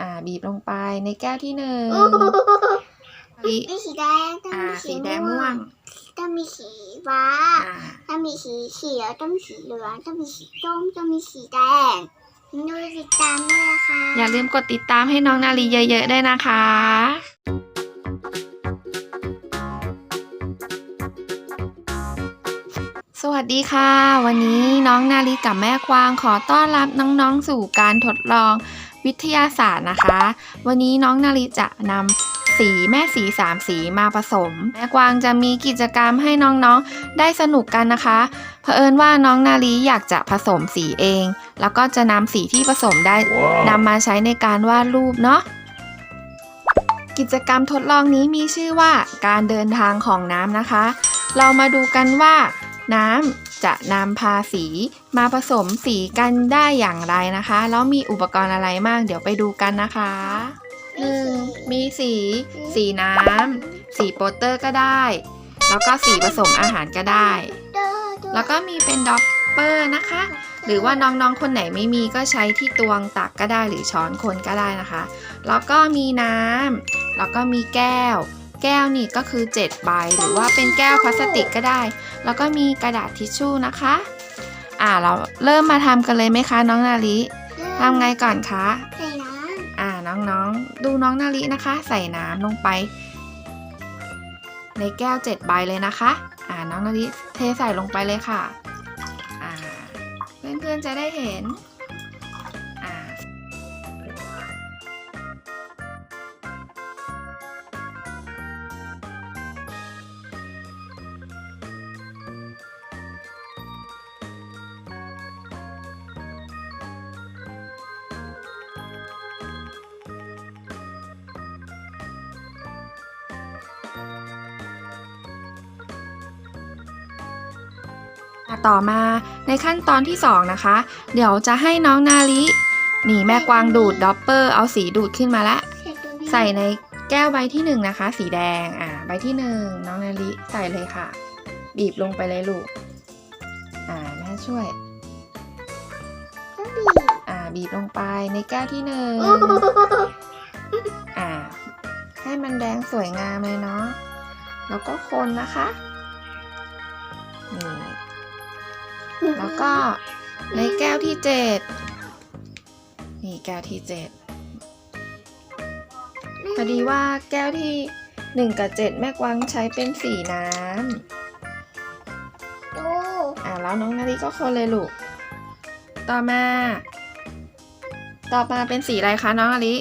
อ่าบีบลงไปในแก้วที่หนึ่งมีอีสีแดงต้องอ่ามีสีแดงม่วงต้องมีสีฟ้าอ่าต้องมีสีเขียวต้องมีสีเหลืองต้องมีสีส้มต้องมีสีแดงดูติดตามด้วยนะคะอย่าลืมกดติดตามให้น้องนาลีเยอะๆด้วยนะคะ สวัสดีค่ะ วันนี้น้องนาลีกับแม่กวางขอต้อนรับน้องๆสู่การทดลอง วิทยาศาสตร์นะคะ วันนี้น้องนาลีจะนำสีแม่สีสามสีมาผสม แม่กวางจะมีกิจกรรมให้น้องๆได้สนุกกันนะคะเผอิญว่าน้องนาลีอยากจะผสมสีเอง แล้วก็จะนำสีที่ผสมได้นำมาใช้ในการวาดรูปเนาะกิจกรรมทดลองนี้มีชื่อว่าการเดินทางของน้ำนะคะ เรามาดูกันว่าน้ำ จะนำพาสี มาผสมสีกันได้อย่างไรนะคะ แล้วมีอุปกรณ์อะไรบ้างเดี๋ยวไปดูกันนะคะหนึ่งมีสี สีน้ำ สีโปสเตอร์ก็ได้ แล้วก็สีผสมอาหารก็ได้ แล้วก็มีเป็นด็อปเปอร์นะคะ หรือว่าน้องๆคนไหนไม่มีก็ใช้ที่ตวงตักก็ได้หรือช้อนคนก็ได้นะคะ แล้วก็มีน้ำแล้วก็มีแก้ว แก้วนี่ก็คือ 7 ใบ หรือว่าเป็นแก้วพลาสติกก็ได้ แล้วก็มีกระดาษทิชชู่นะคะ อ่าเราเริ่มมาทำกันเลยไหมคะน้องนาลิทำไงก่อนคะใส่น้อ่าน้องๆ ดูน้องนาลินะคะ ใส่น้ำลงไป ในแก้ว 7 ใบเลยนะคะ อ่าน้องนาลิเทใส่ลงไปเลยค่ะ อ่าเพื่อนๆจะได้เห็น ต่อมาในขั้นตอนที่ 2 นะคะ เดี๋ยวจะให้น้องนาลินี่แม่กวางดูดด็อปเปอร์เอาสีดูดขึ้นมาแล้วใส่ในแก้วใบที่ 1 นะคะ สีแดงอ่าใบที่ 1 น้องนาลิใส่เลยค่ะ บีบลงไปเลยลูกอ่าแม่ช่วยอ่าบีบลงไปในแก้วที่หนึ่งอ่าให้มันแดงสวยงามเลยเนาะแล้วก็คนนะคะนี่ แล้วก็ในแก้วที่เจ็ดนี่แก้วที่เจ็ดพอดีว่าแก้วที่หนึ่งกับเจ็ดแม่กวางใช้เป็นสีน้ำดูอ่าแล้วน้องนาฬิก็คนเลยลูก ต่อมา ต่อมาเป็นสีอะไรคะน้องนาฬิ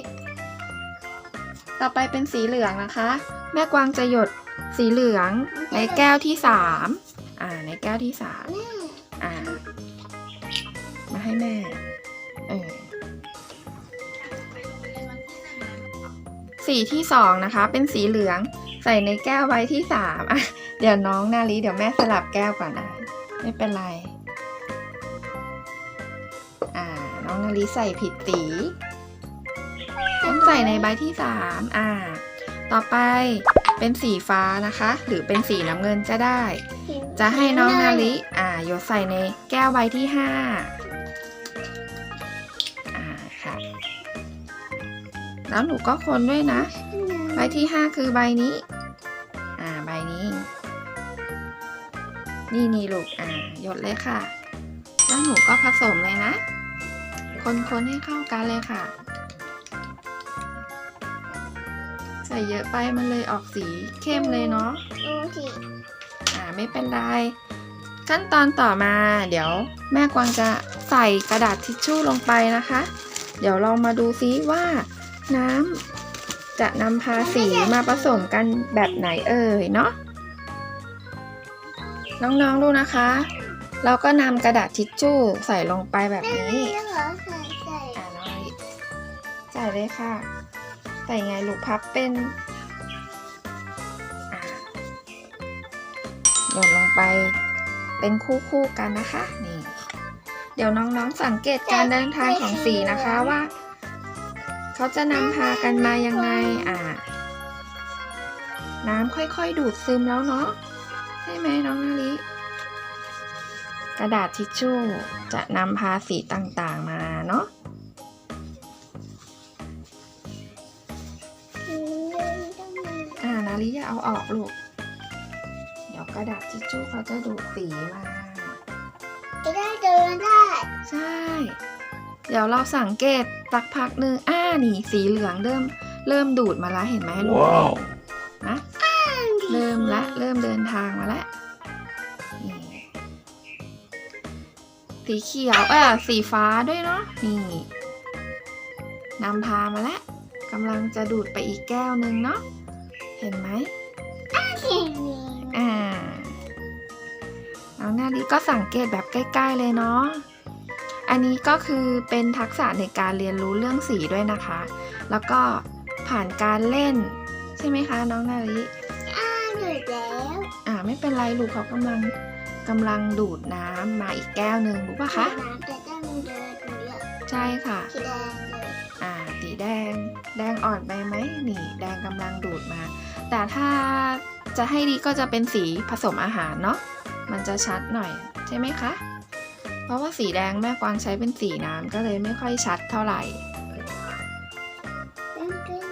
ต่อไปเป็นสีเหลืองนะคะ แม่กวางจะหยดสีเหลืองในแก้วที่สามอ่าในแก้วที่สามแม่ อ่า มาให้แม่ เออสีที่สองนะคะ เป็นสีเหลืองใส่ในแก้วใบที่สามอะ เดี๋ยวน้องนาลีเดี๋ยวแม่สลับแก้วก่อนนะไม่เป็นไร อ่า น้องนาลีใส่ผิดสีต้องใส่ในใบที่สามอ่า ต่อไปเป็นสีฟ้านะคะ หรือเป็นสีน้ำเงินจะได้ จะให้น้องนาลิอ่าโยนใส่ในแก้วใบที่ห้าอ่าค่ะ แล้วหนูก็คนด้วยนะ ใบที่ห้าคือใบนี้ อ่าใบนี้ นี่นี่ลูกอ่าหยดเลยค่ะ แล้วหนูก็ผสมเลยนะ คนๆให้เข้ากันเลยค่ะ ใส่เยอะไปมันเลยออกสีเข้มเลยเนาะดูสิอ่า ไม่เป็นไร ขั้นตอนต่อมา เดี๋ยวแม่กวางจะใส่กระดาษทิชชู่ลงไปนะคะ เดี๋ยวเรามาดูซิว่าน้ำจะนำพาสีมาผสมกันแบบไหนเอ่ยเนาะน้องๆดูนะคะ เราก็นำกระดาษทิชชู่ใส่ลงไปแบบนี้แล้วเหรอใส่ใส่อ่าน้องลิใส่เลยค่ะ ใส่ไงลูกพับเป็น หล่นลงไปเป็นคู่คู่กันนะคะนี่ เดี๋ยวน้องๆสังเกตการเดินทางของสีนะคะว่า เขาจะนำพากันมายังไงอ่า น้ำค่อยๆดูดซึมแล้วเนาะใช่ไหมน้องนาลิกระดาษทิชชู่จะนำพาสีต่างๆมาเนาะอ่านาลิอย่าเอาออกลูก กระดาษทิชชู่เขาจะดูดสีมาจะได้เดินได้ ใช่ เดี๋ยวเราสังเกตสักพักหนึ่งอ่านี่สีเหลืองเริ่ม เริ่มดูดมาแล้วเห็นไหมลูก Wow. นะเริ่มละเริ่มเดินทางมาแล้วนี่สีเขียวเออสีฟ้าด้วยเนาะนี่นำพามาแล้วกำลังจะดูดไปอีกแก้วหนึ่งเนาะเห็นไหมเขียน นี้อ่าน้องนาลิก็สังเกตแบบใกล้ ๆ เลยเนาะ อันนี้ก็คือเป็นทักษะในการเรียนรู้เรื่องสีด้วยนะคะ แล้วก็ผ่านการเล่น ใช่ไหมคะ น้องนาลิอ่าหยุดแล้ว อ่าไม่เป็นไรลูกเขากำลังกำลังดูดน้ำมาอีกแก้วหนึ่งรู้ปะคะน้ำจะต้องเดินตรงเนี้ยใช่ค่ะสีแดงเลยอ่าสีแดง แดงอ่อนไปไหมนี่ แดงกำลังดูดมา แต่ถ้าจะให้ดีก็จะเป็นสีผสมอาหารเนาะ มันจะชัดหน่อยใช่ไหมคะ เพราะว่าสีแดงแม่กวางใช้เป็นสีน้ำก็เลยไม่ค่อยชัดเท่าไหร่เป็นเป็น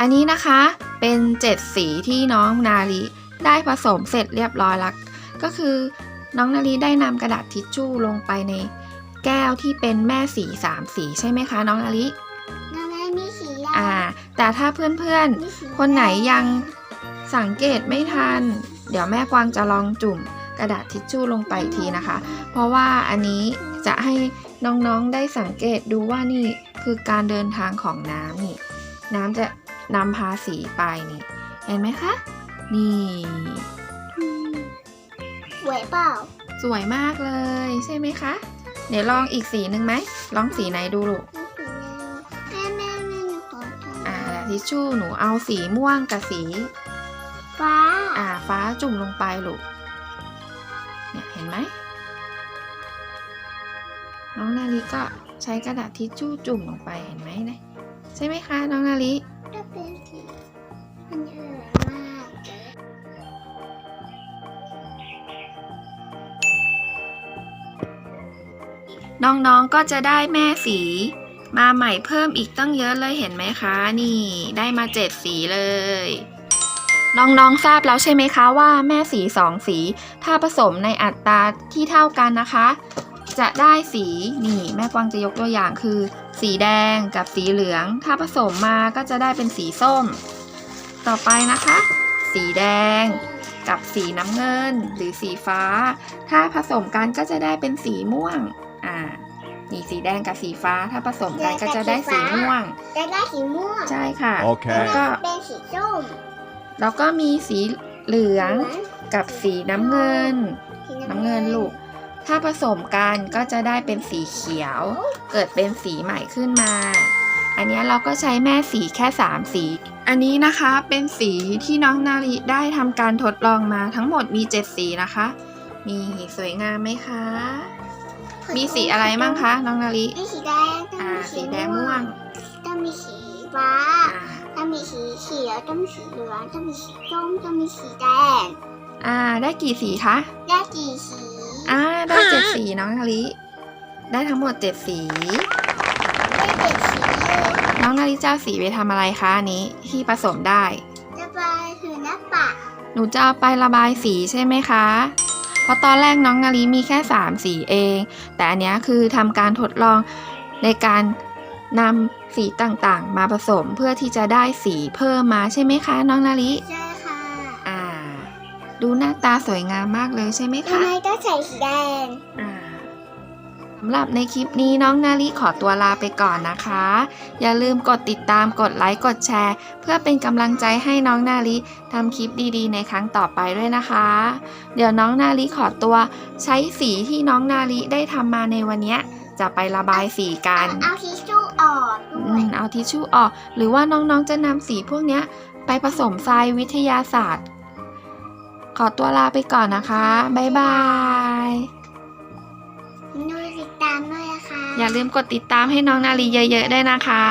อันนี้นะคะเป็นเจ็ดสีที่น้องนาลีได้ผสมเสร็จเรียบร้อยแล้วก็คือน้องนาลีได้นำกระดาษทิชชู่ลงไปในแก้วที่เป็นแม่สีสามสีใช่ไหมคะ น้องนาลีน้องแม่มีสีแดอ่า แต่ถ้าเพื่อนมีสีๆคนไหนยังสังเกตไม่ทัน เดี๋ยวแม่กวางจะลองจุ่ม กระดาษทิชชู่ลงไปอีกทีนะคะ เพราะว่าอันนี้จะให้น้องๆได้สังเกตดูว่านี่คือการเดินทางของน้ำนี่ น้ำจะนำพาสีไปนี่ เห็นไหมคะ นี่อืมสวยเปล่า สวยมากเลยใช่ไหมคะ เดี๋ยวลองอีกสีหนึ่งไหม ลองสีไหนดูลูกแม่แม่แม่หนูขอทำอ่ากระดาษทิชชู่หนูเอาสีม่วงกับสี ฟ้า อ่าฟ้าจุ่มลงไปลูก เนี่ยเห็นไหม น้องนาลิก็ใช้กระดาษทิชชู่จุ่มลงไปเห็นไหมนี่ยใช่ไหมคะน้องนาลีก็เป็นสีมันเอ๋ยมากน้องๆก็จะได้แม่สี มาใหม่เพิ่มอีกตั้งเยอะเลยเห็นไหมคะ นี่ได้มาเจ็ดสีเลย น้องๆ ทราบแล้วใช่ไหมคะว่าแม่สีสองสี ถ้าผสมในอัตราที่เท่ากันนะคะ จะได้สีนี่แม่กวางจะยกตัวอย่างคือ สีแดงกับสีเหลือง ถ้าผสมมาก็จะได้เป็นสีส้ม ต่อไปนะคะ สีแดงกับสีน้ำเงินหรือสีฟ้า ถ้าผสมกันก็จะได้เป็นสีม่วงอ่านี่สีแดงกับสีฟ้า ถ้าผสมกันก็จะได้สีม่วง จะได้สีม่วง ใช่ค่ะ โอเค แล้วก็เป็นสีส้ม แล้วก็มีสีเหลืองกับสีน้ำเงินสีน้ำเงินลูก ถ้าผสมกันก็จะได้เป็นสีเขียว เกิดเป็นสีใหม่ขึ้นมา อันเนี้ยเราก็ใช้แม่สีแค่ 3 สี อันนี้นะคะเป็นสีที่น้องนาริได้ทำการทดลองมาทั้งหมดมี 7 สีนะคะ มีสวยงามไหมคะ มีสีอะไรบ้างคะน้องนาริมีสีแดงต้องอ่ามีสีแดงม่วง ต้องมีสีฟ้า อ่าต้องมีสีเขียวต้องมีสีเหลืองต้องมีสีส้มต้องมีสีแดง อ่า ได้กี่สีคะ ได้กี่สีอ่า ได้เจ็ดสีน้องนาริได้ทั้งหมดเจ็ดสี ได้เจ็ดสีเลยน้องนาริจะเอาสีไปทำอะไรคะอันนี้ที่ผสมได้ จะไปถึงหน้าปะหนูจะเอาไประบายสีใช่ไหมคะ เพราะตอนแรกน้องนาลีมีแค่ 3 สีเอง แต่อันเนี้ยคือทำการทดลองในการ นำสีต่างๆ มาผสมเพื่อที่จะได้สีเพิ่มมาใช่ไหมคะ น้องนาลีใช่ค่ะ อ่า ดูหน้าตาสวยงามมากเลยใช่ไหมทำคะไมต้องใส่สีแดง อ่าสำหรับในคลิปนี้น้องนาลีขอตัวลาไปก่อนนะคะ อย่าลืมกดติดตามกดไลค์กดแชร์ เพื่อเป็นกำลังใจให้น้องนาลีทำคลิปดีๆ ในครั้งต่อไปด้วยนะคะ เดี๋ยวน้องนาลีขอตัวใช้สีที่น้องนาลีได้ทำมาในวันเนี้ย จะไประบายสีกันเอาทิชชู่ออกด้อืวยมเอาทิชชู่ออก หรือว่าน้องๆจะนำสีพวกเนี้ยไปผสมทรายวิทยาศาสตร์ ขอตัวลาไปก่อนนะคะ บ๊ายบายดูติดตามด้วยนะคะอย่าลืมกดติดตามให้น้องนาลีเยอะๆด้วยนะคะ